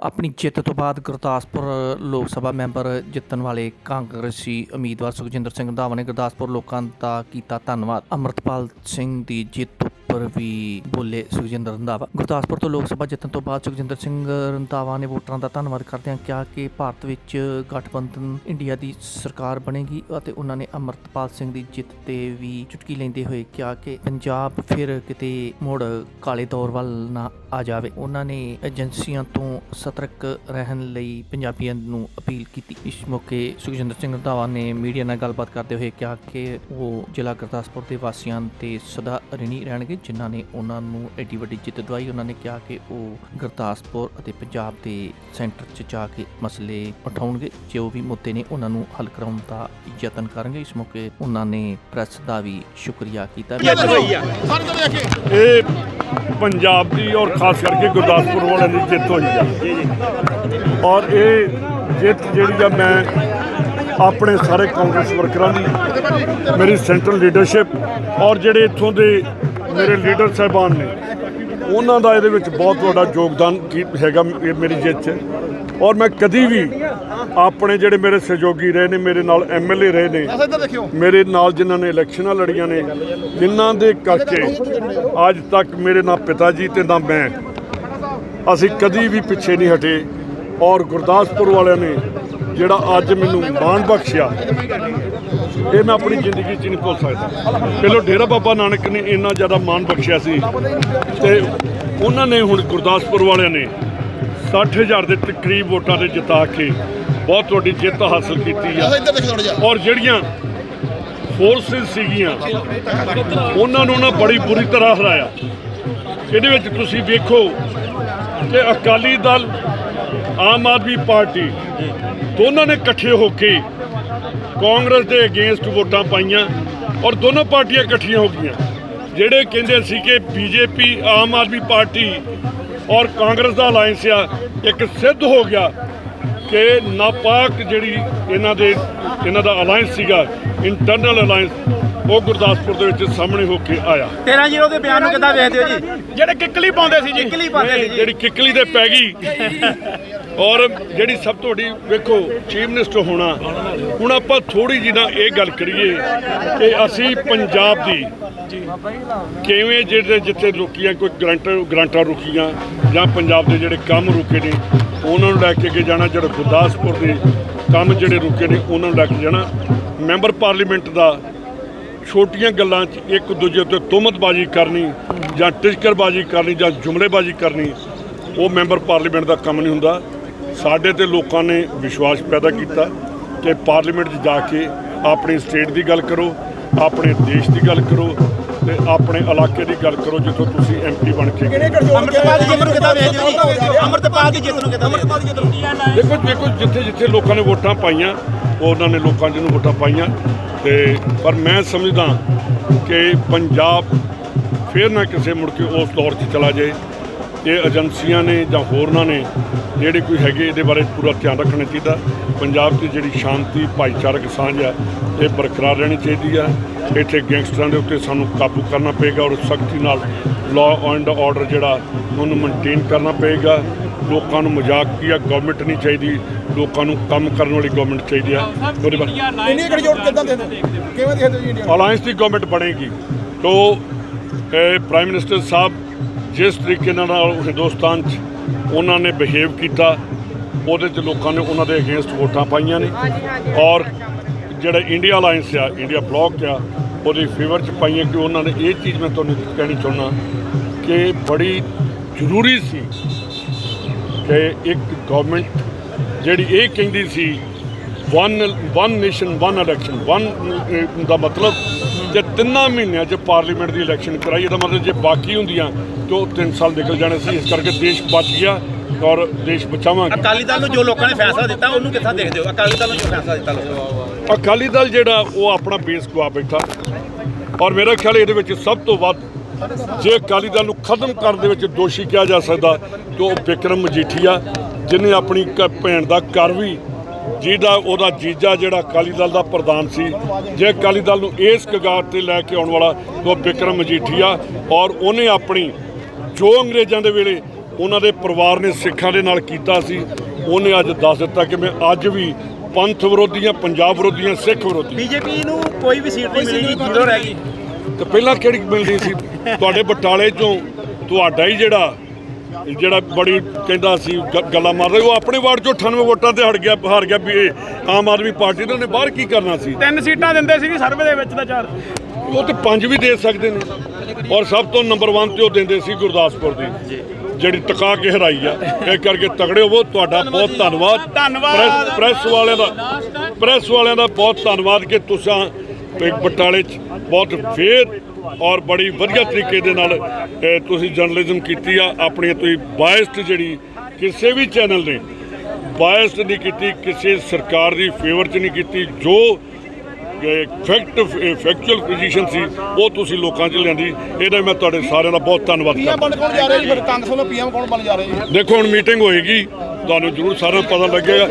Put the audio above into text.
ਆਪਣੀ ਜਿੱਤ ਤੋਂ ਬਾਅਦ ਗੁਰਦਾਸਪੁਰ ਲੋਕ ਸਭਾ ਮੈਂਬਰ ਜਿੱਤਣ ਵਾਲੇ ਕਾਂਗਰਸੀ ਉਮੀਦਵਾਰ ਸੁਖਜਿੰਦਰ ਸਿੰਘ ਰੰਧਾਵਾ ਨੇ ਗੁਰਦਾਸਪੁਰ ਲੋਕਾਂ ਦਾ ਕੀਤਾ ਧੰਨਵਾਦ। ਅਮਰਤਪਾਲ ਸਿੰਘ ਦੀ ਜਿੱਤ ਉੱਪਰ ਵੀ ਬੋਲੇ ਸੁਖਜਿੰਦਰ ਰੰਧਾਵਾ। ਗੁਰਦਾਸਪੁਰ ਤੋਂ ਲੋਕ ਸਭਾ ਜਿੱਤਣ ਤੋਂ ਬਾਅਦ ਸੁਖਜਿੰਦਰ ਸਿੰਘ ਰੰਧਾਵਾ ਨੇ ਵੋਟਰਾਂ ਦਾ ਧੰਨਵਾਦ ਕਰਦਿਆਂ ਕਿਹਾ ਕਿ ਭਾਰਤ ਵਿੱਚ ਗਠਬੰਧਨ ਇੰਡੀਆ ਦੀ ਸਰਕਾਰ ਬਣੇਗੀ ਅਤੇ ਉਹਨਾਂ ਨੇ ਅਮਰਤਪਾਲ ਸਿੰਘ ਦੀ ਜਿੱਤ ਤੇ ਵੀ ਚੁਟਕੀ ਲੈਂਦੇ ਹੋਏ ਕਿਹਾ ਕਿ ਪੰਜਾਬ ਫਿਰ ਕਿਤੇ ਮੁੜ ਕਾਲੇ ਦੌਰ ਵੱਲ ਨਾ ਆ ਜਾਵੇ। ਉਹਨਾਂ ਨੇ ਏਜੰਸੀਆਂ ਤੋਂ ਸਤਰਕ ਰਹਿਣ ਲਈ ਪੰਜਾਬੀਆਂ ਨੂੰ ਅਪੀਲ ਕੀਤੀ। ਇਸ ਮੌਕੇ ਸੁਖਜਿੰਦਰ ਸਿੰਘ ਰੰਧਾਵਾ ਨੇ ਮੀਡੀਆ ਨਾਲ ਗੱਲਬਾਤ ਕਰਦੇ ਹੋਏ ਕਿਹਾ ਕਿ ਉਹ ਜ਼ਿਲ੍ਹਾ ਗੁਰਦਾਸਪੁਰ ਦੇ ਵਾਸੀਆਂ ਤੇ ਸਦਾ ਰਿਣੀ ਰਹਿਣਗੇ। ਜਿਨ੍ਹਾਂ ਨੇ ਉਹਨਾਂ ਨੂੰ ਐਡੀ ਵੱਡੀ ਜਿੱਤ ਦਵਾਈ। ਉਹਨਾਂ ਨੇ ਕਿਹਾ ਕਿ ਉਹ ਗੁਰਦਾਸਪੁਰ ਅਤੇ ਪੰਜਾਬ ਦੇ ਸੈਂਟਰ 'ਚ ਜਾ ਕੇ ਮਸਲੇ ਉਠਾਉਣਗੇ। ਜੋ ਵੀ ਮੁੱਦੇ ਨੇ ਉਹਨਾਂ ਨੂੰ ਹੱਲ ਕਰਾਉਣ ਦਾ ਯਤਨ ਕਰਨਗੇ ਇਸ ਮੌਕੇ ਉਹਨਾਂ ਨੇ ਪ੍ਰੈਸ ਦਾ ਵੀ ਸ਼ੁਕਰੀਆ ਕੀਤਾ। ਇਹ ਪੰਜਾਬ ਦੀ ਔਰ ਖਾਸ ਕਰਕੇ ਗੁਰਦਾਸਪੁਰ ਵਾਲਿਆਂ ਦੀ ਜਿੱਤ ਹੋਈ ਆ। ਔਰ ਇਹ ਜਿੱਤ ਜਿਹੜੀ ਆ ਮੈਂ ਆਪਣੇ ਸਾਰੇ ਕਾਂਗਰਸ ਵਰਕਰਾਂ ਦੀ ਮੇਰੀ ਸੈਂਟਰਲ ਲੀਡਰਸ਼ਿਪ ਔਰ ਜਿਹੜੇ ਇੱਥੋਂ ਦੇ ਮੇਰੇ ਲੀਡਰ ਸਾਹਿਬਾਨ ਨੇ। ਉਹਨਾਂ ਦਾ ਇਹਦੇ ਵਿੱਚ ਬਹੁਤ ਵੱਡਾ ਯੋਗਦਾਨ ਕੀ ਹੈਗਾ ਮੇਰੀ ਜਿੱਤ 'ਚ। ਔਰ ਮੈਂ ਕਦੀ ਵੀ ਆਪਣੇ ਜਿਹੜੇ ਮੇਰੇ ਸਹਿਯੋਗੀ ਰਹੇ ਨੇ ਮੇਰੇ ਨਾਲ ਐਮਐਲਏ ਰਹੇ ਨੇ ਮੇਰੇ ਨਾਲ ਜਿਨ੍ਹਾਂ ਨੇ ਇਲੈਕਸ਼ਨਾਂ ਲੜੀਆਂ ਨੇ ਜਿਨ੍ਹਾਂ ਦੇ ਕਰਕੇ ਅੱਜ ਤੱਕ ਮੇਰੇ ਨਾ ਪਿਤਾ ਜੀ ਤੇ ਨਾ ਮੈਂ ਅਸੀਂ ਕਦੀ ਵੀ ਪਿੱਛੇ ਨਹੀਂ ਹਟੇ। ਔਰ ਗੁਰਦਾਸਪੁਰ ਵਾਲਿਆਂ ਨੇ ਜਿਹੜਾ ਅੱਜ ਮੈਨੂੰ ਮਾਣ ਬਖਸ਼ਿਆ ਇਹ ਮੈਂ ਆਪਣੀ ਜ਼ਿੰਦਗੀ 'ਚ ਨਹੀਂ ਭੁੱਲ ਸਕਦਾ। ਪਹਿਲਾਂ ਡੇਰਾ ਬਾਬਾ ਨਾਨਕ ਨੇ ਇੰਨਾ ਜ਼ਿਆਦਾ ਮਾਣ ਬਖਸ਼ਿਆ ਸੀ ਤੇ ਉਹਨਾਂ ਨੇ ਹੁਣ ਗੁਰਦਾਸਪੁਰ ਵਾਲਿਆਂ ਨੇ 60000 ਦੇ ਤਕਰੀਬ ਵੋਟਾਂ ਤੇ ਜਿਤਾ ਕੇ ਬਹੁਤ ਵੱਡੀ ਜਿੱਤ ਹਾਸਲ ਕੀਤੀ ਆ। ਔਰ ਜਿਹੜੀਆਂ ਫੋਰਸਿਸ ਸੀਗੀਆਂ ਉਹਨਾਂ ਨੂੰ ਉਹਨਾਂ ਬੜੀ ਬੁਰੀ ਤਰ੍ਹਾਂ ਹਰਾਇਆ। ਇਹਦੇ ਵਿੱਚ ਤੁਸੀਂ ਵੇਖੋ ਕਿ ਅਕਾਲੀ ਦਲ ਆਮ ਆਦਮੀ ਪਾਰਟੀ ਦੋਨਾਂ ਨੇ ਇਕੱਠੇ ਹੋ ਕੇ ਕਾਂਗਰਸ ਦੇ ਅਗੇਂਸਟ ਵੋਟਾਂ ਪਾਈਆਂ ਔਰ ਦੋਨੋਂ ਪਾਰਟੀਆਂ ਇਕੱਠੀਆਂ ਹੋ ਗਈਆਂ ਜਿਹੜੇ ਕਹਿੰਦੇ ਸੀ ਕਿ ਬੀਜੇਪੀ ਆਮ ਆਦਮੀ ਪਾਰਟੀ ਔਰ ਕਾਂਗਰਸ ਦਾ ਅਲਾਈਅੰਸ ਆ ਇੱਕ ਸਿੱਧ ਹੋ ਗਿਆ ਕਿ ਨਾਪਾਕ ਜਿਹੜੀ ਇਹਨਾਂ ਦੇ ਇਹਨਾਂ ਦਾ ਅਲਾਈਅੰਸ ਸੀਗਾ ਇੰਟਰਨਲ ਅਲਾਈਅੰਸ ਉਹ ਗੁਰਦਾਸਪੁਰ ਦੇ ਵਿੱਚ ਸਾਹਮਣੇ ਹੋ ਕੇ ਆਇਆ। 13 ਜ਼ੀਰੋ ਦੇ ਬਿਆਨ ਨੂੰ ਕਿੱਦਾਂ ਵੇਖਦੇ ਹੋ ਜੀ? ਜਿਹੜੇ ਕਿੱਕਲੀ ਪਾਉਂਦੇ ਸੀ ਜੀ। ਕਿੱਕਲੀ ਪਾਉਂਦੇ ਸੀ ਜੀ। ਜਿਹੜੀ ਕਿੱਕਲੀ ਤੇ ਪੈ ਗਈ। ਔਰ ਜਿਹੜੀ ਸਭ ਤੋਂ ਵੱਡੀ ਵੇਖੋ, ਚੀਫ ਮਿਨਿਸਟਰ ਹੋਣਾ, ਹੁਣ ਆਪਾਂ ਥੋੜੀ ਜਿਹੀ ਨਾ ਇਹ ਗੱਲ ਕਰੀਏ ਕਿ ਅਸੀਂ ਪੰਜਾਬ ਦੀ ਕਿਵੇਂ ਜਿਹੜੇ ਜਿੱਥੇ ਰੁਕੀਆਂ, ਕੋਈ ਗਰੰਟਰ ਗਰੰਟਾਂ ਰੁਕੀਆਂ ਜਾਂ ਪੰਜਾਬ ਦੇ ਜਿਹੜੇ ਕੰਮ ਰੁਕੇ ਨੇ, ਉਹਨਾਂ ਨੂੰ ਲੈ ਕੇ ਅੱਗੇ ਜਾਣਾ, ਜਿਹੜਾ ਗੁਰਦਾਸਪੁਰ ਦੇ ਕੰਮ ਜਿਹੜੇ ਰੁਕੇ ਨੇ, ਉਹਨਾਂ ਨੂੰ ਲੈ ਕੇ ਜਾਣਾ। ਮੈਂਬਰ ਪਾਰਲੀਮੈਂਟ ਦਾ ਛੋਟੀਆਂ ਗੱਲਾਂ 'ਚ ਇੱਕ ਦੂਜੇ ਉੱਤੇ ਤੁਹਮਤਬਾਜ਼ੀ ਕਰਨੀ ਜਾਂ ਟਿਚਕਰਬਾਜ਼ੀ ਕਰਨੀ ਜਾਂ ਜੁਮਲੇਬਾਜ਼ੀ ਕਰਨੀ, ਉਹ ਮੈਂਬਰ ਪਾਰਲੀਮੈਂਟ ਦਾ ਕੰਮ ਨਹੀਂ ਹੁੰਦਾ। ਸਾਡੇ ਤੇ ਲੋਕਾਂ ਨੇ ਵਿਸ਼ਵਾਸ ਪੈਦਾ ਕੀਤਾ ਕਿ ਪਾਰਲੀਮੈਂਟ 'ਚ ਜਾ ਕੇ ਆਪਣੀ ਸਟੇਟ ਦੀ ਗੱਲ ਕਰੋ ਆਪਣੇ ਦੇਸ਼ ਦੀ ਗੱਲ ਕਰੋ ਤੇ ਆਪਣੇ ਇਲਾਕੇ ਦੀ ਗੱਲ ਕਰੋ ਜਿੱਥੋਂ ਤੁਸੀਂ ਐਮਪੀ ਬਣ ਕੇ ਅੰਮ੍ਰਿਤਪਾਲ ਦੀ ਜਿੱਤ ਨੂੰ ਕਿੱਦਾਂ ਵੇਖਦੇ ਹੋ? ਅੰਮ੍ਰਿਤਪਾਲ ਦੀ ਜਿੱਤ ਨੂੰ ਕਿੱਦਾਂ ਅੰਮ੍ਰਿਤਪਾਲ ਦੀ ਜਿੱਤ ਨੂੰ ਦੇਖੋ ਦੇਖੋ ਜਿੱਥੇ ਜਿੱਥੇ ਲੋਕਾਂ ਨੇ ਵੋਟਾਂ ਪਾਈਆਂ ਉਹਨਾਂ ਨੇ ਲੋਕਾਂ ਜਿਹਨੂੰ ਵੋਟਾਂ ਪਾਈਆਂ ਤੇ ਪਰ ਮੈਂ ਸਮਝਦਾ ਕਿ ਪੰਜਾਬ ਫੇਰ ਨਾ ਕਿਸੇ ਮੁੜ ਕੇ ਉਸ ਦੌਰ 'ਚ ਚਲਾ ਜਾਏ। ਇਹ ਏਜੰਸੀਆਂ ਨੇ ਜਾਂ ਹੋਰਨਾਂ ਨੇ ਜਿਹੜੇ ਕੋਈ ਹੈਗੇ ਇਹਦੇ ਬਾਰੇ ਪੂਰਾ ਧਿਆਨ ਰੱਖਣਾ ਚਾਹੀਦਾ। ਪੰਜਾਬ ਦੀ ਜਿਹੜੀ ਸ਼ਾਂਤੀ ਭਾਈਚਾਰਕ ਸਾਂਝ ਆ ਇਹ ਬਰਕਰਾਰ ਰਹਿਣੀ ਚਾਹੀਦੀ ਆ ਇੱਥੇ ਗੈਂਗਸਟਰਾਂ ਦੇ ਉੱਤੇ ਸਾਨੂੰ ਕਾਬੂ ਕਰਨਾ ਪਏਗਾ ਔਰ ਸਖਤੀ ਨਾਲ ਲਾਅ ਐਂਡ ਆਰਡਰ ਜਿਹੜਾ ਉਹਨੂੰ ਮੇਨਟੇਨ ਕਰਨਾ ਪਏਗਾ। ਲੋਕਾਂ ਨੂੰ ਮਜ਼ਾਕ ਕੀ ਆ? ਗਵਰਨਮੈਂਟ ਨਹੀਂ ਚਾਹੀਦੀ। ਲੋਕਾਂ ਨੂੰ ਕੰਮ ਕਰਨ ਵਾਲੀ ਗਵਰਨਮੈਂਟ ਚਾਹੀਦੀ ਆ। ਉਹਦੇ ਬਾਰੇ ਇੰਨੀ ਗੜਜੋੜ ਕਿੱਦਾਂ ਦੇ ਕਿਵੇਂ ਦੇਖਦੇ ਹੋ ਜੀ ਇੰਡੀਆ ਅਲਾਈਅੰਸ ਦੀ ਗਵਰਨਮੈਂਟ ਬਣੇਗੀ। ਤੋ ਪ੍ਰਾਈਮ ਮਿਨਿਸਟਰ ਸਾਹਿਬ ਜਿਸ ਤਰੀਕੇ ਨਾਲ ਹਿੰਦੁਸਤਾਨ 'ਚ ਉਹਨਾਂ ਨੇ ਬਿਹੇਵ ਕੀਤਾ ਉਹਦੇ 'ਚ ਲੋਕਾਂ ਨੇ ਉਹਨਾਂ ਦੇ ਅਗੇਂਸਟ ਵੋਟਾਂ ਪਾਈਆਂ ਨੇ। ਔਰ ਜਿਹੜਾ ਇੰਡੀਆ ਅਲਾਈਅੰਸ ਆ ਇੰਡੀਆ ਬਲੌਕ ਆ ਉਹਦੇ ਫੇਵਰ 'ਚ ਪਾਈਆਂ ਕਿ ਉਹਨਾਂ ਨੇ ਇਹ ਚੀਜ਼ ਮੈਂ ਤੁਹਾਨੂੰ ਕਹਿਣੀ ਚਾਹੁੰਦਾ ਕਿ ਬੜੀ ਜ਼ਰੂਰੀ ਸੀ ਕਿ ਇੱਕ ਗਵਰਨਮੈਂਟ ਜਿਹੜੀ ਇਹ ਕਹਿੰਦੀ ਸੀ one one nation one election one ਦਾ ਮਤਲਬ ਜੇ ਤਿੰਨਾਂ ਮਹੀਨਿਆਂ 'ਚ ਪਾਰਲੀਮੈਂਟ ਦੀ ਇਲੈਕਸ਼ਨ ਕਰਾਈ ਇਹਦਾ ਮਤਲਬ ਜੇ ਬਾਕੀ ਹੁੰਦੀਆਂ ਤਾਂ ਉਹ 3 ਸਾਲ ਨਿਕਲ ਜਾਣੇ ਸੀ। ਇਸ ਕਰਕੇ ਦੇਸ਼ ਬਚ ਗਿਆ ਔਰ ਦੇਸ਼ ਬਚਾਵਾਂਗੇ। ਅਕਾਲੀ ਦਲ ਨੂੰ ਜੋ ਲੋਕਾਂ ਨੇ ਫੈਸਲਾ ਦਿੱਤਾ ਉਹਨੂੰ ਕਿੱਦਾਂ ਦੇਖਦੇ ਹੋ? ਅਕਾਲੀ ਦਲ ਨੂੰ ਜੋ ਫੈਸਲਾ ਦਿੱਤਾ ਲੋਕਾਂ ਅਕਾਲੀ ਦਲ ਜਿਹੜਾ ਉਹ ਆਪਣਾ ਬੇਸ ਗਵਾ ਬੈਠਾ। ਔਰ ਮੇਰਾ ਖਿਆਲ ਇਹਦੇ ਵਿੱਚ ਸਭ ਤੋਂ ਵੱਧ ਜੇ ਅਕਾਲੀ ਦਲ ਨੂੰ ਖਤਮ ਕਰਨ ਦੇ ਵਿੱਚ ਦੋਸ਼ੀ ਕਿਹਾ ਜਾ ਸਕਦਾ ਤੇ ਉਹ ਵਿਕਰਮ ਮਜੀਠੀਆ ਜਿਨੇ ਆਪਣੀ ਭੈਣ ਦਾ ਘਰ ਵੀ ਜਿਹਦਾ ਉਹਦਾ ਜੀਜਾ ਜਿਹੜਾ ਅਕਾਲੀ ਦਲ ਦਾ ਪ੍ਰਧਾਨ ਸੀ ਜੇ ਅਕਾਲੀ ਦਲ ਨੂੰ ਇਸ ਕਗਾਰ ਤੇ ਲੈ ਕੇ ਆਉਣ ਵਾਲਾ ਉਹ ਵਿਕਰਮ ਮਜੀਠੀਆ ਔਰ ਉਹਨੇ ਆਪਣੀ ਜੋ ਅੰਗਰੇਜ਼ਾਂ ਦੇ ਵੇਲੇ ਉਹਨਾਂ ਦੇ ਪਰਿਵਾਰ ਨੇ ਸਿੱਖਾਂ ਦੇ ਨਾਲ ਕੀਤਾ ਸੀ ਉਹਨੇ ਅੱਜ ਦੱਸ ਦਿੱਤਾ ਕਿ ਮੈਂ ਅੱਜ ਵੀ ਪੰਥ ਵਿਰੋਧੀਆਂ ਪੰਜਾਬ ਵਿਰੋਧੀਆਂ ਸਿੱਖ ਵਿਰੋਧੀ ਬੀਜੇਪੀ ਨੂੰ ਕੋਈ ਵੀ ਸੀਟ ਨਹੀਂ ਮਿਲੀ ਜ਼ੀਰੋ ਰਹਿ ਗਈ। ਤੇ ਪਹਿਲਾਂ ਕਿਹੜੀ ਮਿਲਦੀ ਸੀ? ਤੁਹਾਡੇ ਬਟਾਲੇ ਚੋਂ ਤੁਹਾਡਾ ਹੀ ਜਿਹੜਾ ਜਿਹੜਾ ਬੜੀ ਕਹਿੰਦਾ ਸੀ ਗੱਲਾਂ ਮਾਰਦਾ ਉਹ ਆਪਣੇ ਵਾਰਡ ਚੋਂ 98 ਵੋਟਾਂ ਤੇ ਹਟ ਗਿਆ ਹਾਰ ਗਿਆ ਵੀ ਆਮ ਆਦਮੀ ਪਾਰਟੀ ਨੇ ਉਹਨੇ ਬਾਹਰ ਕੀ ਕਰਨਾ ਸੀ? ਤਿੰਨ ਸੀਟਾਂ ਦਿੰਦੇ ਸੀ ਸਰਵੇ ਦੇ ਵਿੱਚ ਤਾਂ ਚਾਰ। ਉਹ ਤੇ ਪੰਜ ਵੀ ਦੇ ਸਕਦੇ ਨੇ ਔਰ ਸਭ ਤੋਂ ਨੰਬਰ 1 ਤੇ ਉਹ ਦਿੰਦੇ ਸੀ ਗੁਰਦਾਸਪੁਰ ਦੀ ਜਿਹੜੀ ਟਕਾ ਕੇ ਹਰਾਈ ਆ। ਇਹ ਕਰਕੇ ਤਗੜੇ ਹੋਵੋ ਤੁਹਾਡਾ ਬਹੁਤ ਧੰਨਵਾਦ। ਧੰਨਵਾਦ। ਪ੍ਰੈਸ- ਵਾਲਿਆਂ ਦਾ ਪ੍ਰੈਸ ਵਾਲਿਆਂ ਦਾ ਬਹੁਤ ਧੰਨਵਾਦ ਕਿ ਤੁਸੀਂ ਬਟਾਲੇ 'ਚ ਬਹੁਤ ਫੇਰ ਔਰ ਬੜੀ ਵਧੀਆ ਤਰੀਕੇ ਦੇ ਨਾਲ ਤੁਸੀਂ ਜਰਨਲਿਜ਼ਮ ਕੀਤੀ ਆ ਆਪਣੀ ਤੁਸੀਂ ਬਾਇਸਡ ਜਿਹੜੀ ਕਿਸੇ ਵੀ ਚੈਨਲ ਨੇ ਬਾਇਸਡ ਨਹੀਂ ਕੀਤੀ ਕਿਸੇ ਸਰਕਾਰ ਦੀ ਫੇਵਰ 'ਚ ਨਹੀਂ ਕੀਤੀ ਜੋ ਫੈਕਟ ਫੈਕਚੁਅਲ ਪੋਜੀਸ਼ਨ ਸੀ ਉਹ ਤੁਸੀਂ ਲੋਕਾਂ 'ਚ ਲਿਆਂਦੀ ਇਹਦਾ ਮੈਂ ਤੁਹਾਡੇ ਸਾਰਿਆਂ ਦਾ ਬਹੁਤ ਧੰਨਵਾਦ ਪੀਐਮ ਕਰਦਾ ਬਣ ਕੌਣ ਜਾ ਰਿਹਾ ਜੀ? ਫਿਰ ਕਾਂਗਰਸ ਵੱਲੋਂ ਪੀਐਮ ਕੌਣ ਬਣ ਜਾ ਰਿਹਾ ਜੀ? ਦੇਖੋ ਹੁਣ ਮੀਟਿੰਗ ਹੋਏਗੀ ਤੁਹਾਨੂੰ ਜ਼ਰੂਰ ਸਾਰਿਆਂ ਨੂੰ ਪਤਾ ਲੱਗੇਗਾ।